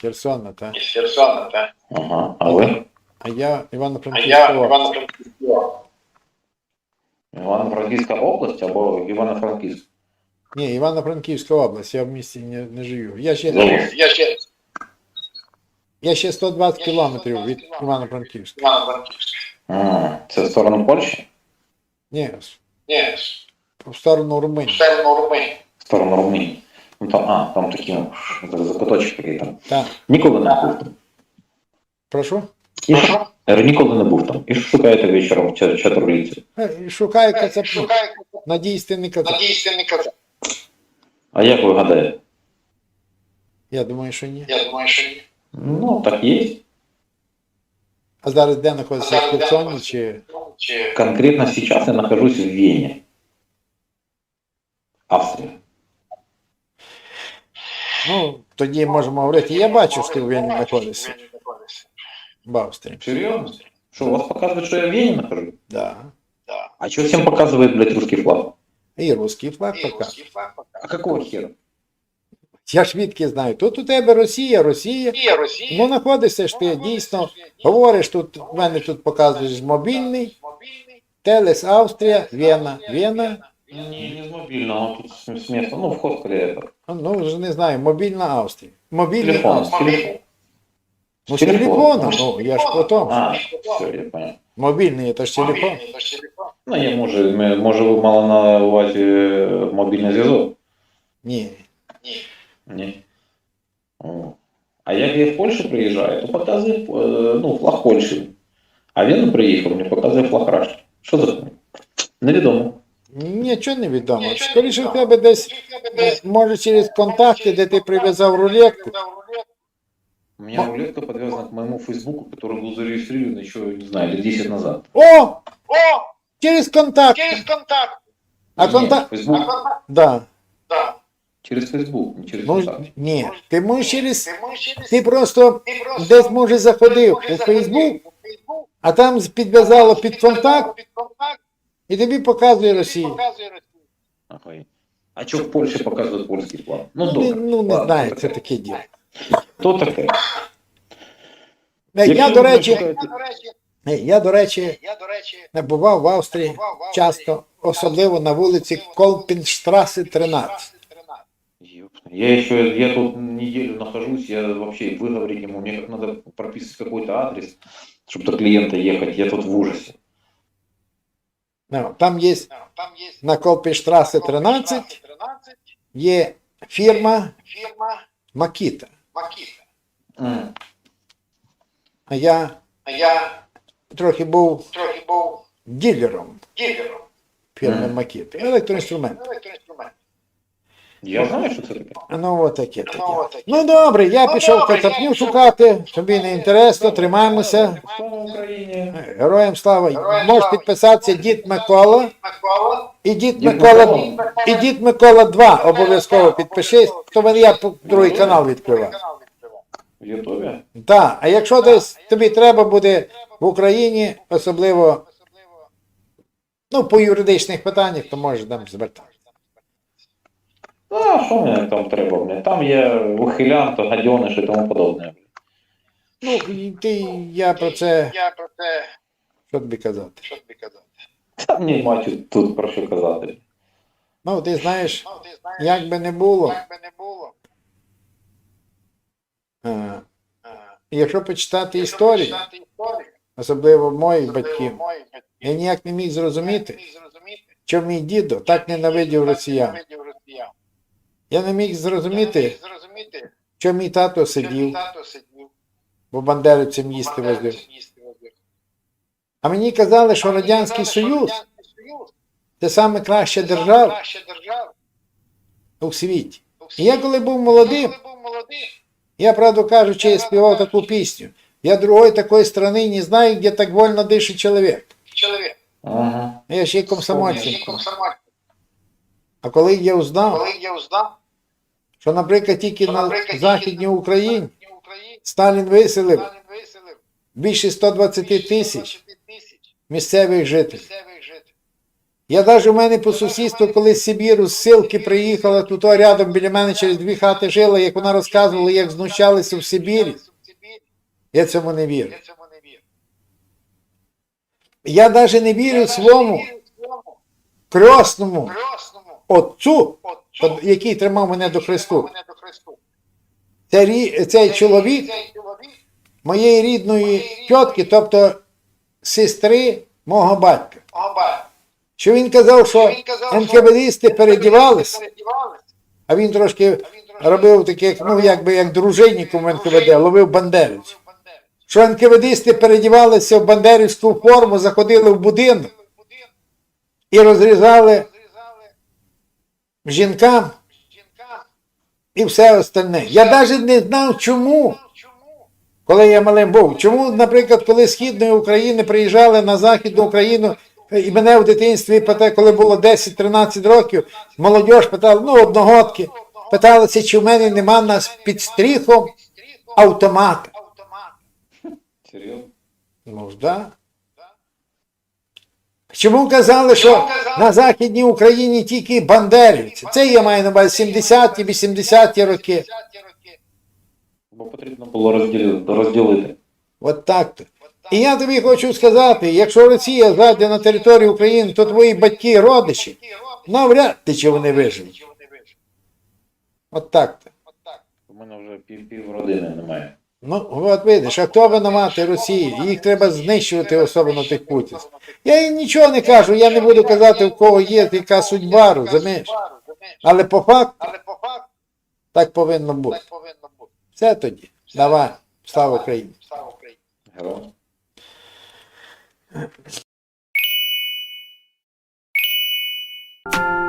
Херсона, так. із Херсона, так? Ага. А ви? А я А Івано-Франківська я область. Івано-Франківська. Івано-Франківська область або Івано-Франківськ? Ні, Івано-Франківська область, я в місті не, не живу. Я ще. Я ще я ще 120 кілометрів від Івано-Франківська. Івано-Франківська. А, Це в сторону Польщі? Ні, Ні, в сторону в Румунії. сторону Румунії. В сторону Румунії. Ну там, а, там такі за- закуточки такий там. Так. Ніколи не був там. Прошу? І що? Я ніколи не був там. І що шукаєте вечором ча- чатурлійців? Е, Шукаю кацапу. Шукаю Надійсь, не кацап. надійся не казав. А як ви гадаєте? Я думаю, що ні. Я думаю, що ні. Ну, так є. А зараз де знаходиться в Херсоні чи. Чи Конкретно сейчас я нахожусь в Вене. Австрия. Ну, тоді можемо говорити. Я бачу, що ти в Вені знаходишся. В Австрії. Серьезно? Что, у вас показывает, что я в Вене нахожусь? Да. Да. А что всем показывает, блядь, русский флаг? І русський флаг І пока. русський флаг пока. А какого хера? Я ж відки знаю. Тут у тебе Росія, Росія. Є Росія. Ну, знаходишся ж ти дійсно. Говориш тут, в мене тут показуєш мобільний, Мобільний. Телес Австрія, Вена, Вена. Не, не с мобильного, тут с с места. Ну, вход это. Ну, вже не знаю, мобільна Австрія. Мобільний Телефон, Австрія. с. Ну, з телефона, ну, я ж потом. А, все, я понял. Мобільний, це ж телефон. То телефон. Ну, я може, ми- може ви мали на увазі е, мобільний зв'язок? Ні. Ні. Ні. О. А як я в Польщу приїжджаю, то показує е, ну, флаг Польщі. А він приїхав, мені показує флаг Рашки. Що за хуйня? Невідомо. Нічого не відомо. Нічого не Скоріше в відомо. тебе десь, Чи в тебе десь е, може через контакти, де ти прив'язав рулетку. У меня рулетка подвязана к моему фейсбуку, который был зарегистрирован еще, не знаю, лет 10 назад. О! О, Через контакт. через контакт. А Нет, контакт. Facebook, А контакт, Да. да. через Facebook, не через Ну, контакт. ні. Ти можеш через. Ти можеш через... Ти просто ти просто десь може заходив може у заходив Фейсбук, у Фейсбук, а там підв'язало під контакт, під контакт, і тобі показує і Росію. показує Росію. Ага. А что в Польше показывают польский флаг? Ну, Ну, добре. не, ну, не Ладно, знаю, то це таке. таке діло. То таке. Е, Я, Якщо до ви речі, шукаєте- Я, до речі, е, я, до речі, я, до речі, не бував в Австрії бував в Австрії. часто, особливо на вулиці Колпінштраси 13. 13. Ёпта. Я еще, я тут неделю нахожусь, я вообще выговорить не могу. Мне как надо прописать какой-то адрес, чтобы до клиента ехать. Я тут в ужасе. Ну, там є Ну, на Колпінштраси 13 13 є фірма Макіта. А я А я трохи був трохи був ділером ділером фірми. Макіта. Електроінструмент. Я знаю, что это такое. Ну, от таке таке. Ну. Ну добре, я Ну, пішов пішов шукати, тобі не інтересно, тримаємося. Слава Україні. Героям слава. Героям Можеш слава. підписатися Дід Микола. І Дід Микола, і Дід Микола 2 обов'язково підпишись, то мене я другий канал відкриваю. Відкривав. В Ютубе? Так, а якщо десь тобі треба буде в Україні, особливо Особливо ну, по юридичних питаннях, то можеш там звертатися. А, що мені там треба? Блін? Там є ухилянт, гадьониш і тому подобне. Ну, і ти, я про це, я про це, що тобі казати. що тобі казати. Та мені мать тут про що казати. Ну, ти знаєш, Ну, ти знаєш, як би не було, як би не було, е, е, якщо почитати якщо історію, історію, особливо моїх батьків, моїх батьків, я ніяк не міг зрозуміти, не міг зрозуміти, що мій дідо так ненавидів росіян. Я не міг Я не зрозуміти, міг зрозуміти, що мій тато сидів, тато сидів, бо бандерівцям їсти возив. А мені казали, що мені Радянський казали, що Союз Радянський Союз це саме краща держава у світі. І я коли був молодим, я, правду кажучи, я співав таку пісню. Я другой такой страны не знаю, где так вольно дышит человек. чоловік, Ага. Я ще й комсомольцем. А коли я узнав, Коли я узнав, що, наприклад, тільки що, на наприклад, на Україні Західній Україні Сталін виселив більше 120 тисяч місцевих жителів. Я навіть у мене по сусідству, коли з Сибіру, з Силки приїхала, тут рядом біля мене через дві хати жила, як вона розказувала, як знущалися в Сибірі. Я цьому не вірю. Я навіть не вірю своєму навіть не який тримав мене до Христу. Цей, цей чоловік моєї рідної тітки, тобто сестри мого батька. Що він казав, що передівались, передівались, а він трошки робив таких, ну якби як дружинником НКВД, ловив бандерівців. Що НКВДисти передівалися в бандерівську форму, заходили в будинок. і розрізали жінкам і все остальне. Я навіть не знав, чому, коли я малим був. Чому, наприклад, коли з Східної України приїжджали на Західну Україну, і мене в дитинстві, коли було 10-13 років, молодь питала, ну, одногодки, питалися, чи в мене нема нас під стріхом автомата. автомат. Серйозно? Ну, да. Чому казали, що на Західній Україні тільки бандерівці? Це я маю на увазі 70-ті, 80-ті роки. Бо потрібно було розділити. розділити. От так то. І я тобі хочу сказати, якщо Росія зайде на територію України, то твої батьки, Такі родичі, навряд чи чи вони виживуть. От так то. У мене вже пів, пів родини немає. Ну, от видиш, а хто винувати Росії? Їх треба знищувати, особливо тих путінців. Я їм нічого не кажу, я не буду казати, у кого є, яка судьба, розумієш? Але по факту так повинно бути. Все тоді. Давай, слава Україні. Героям. you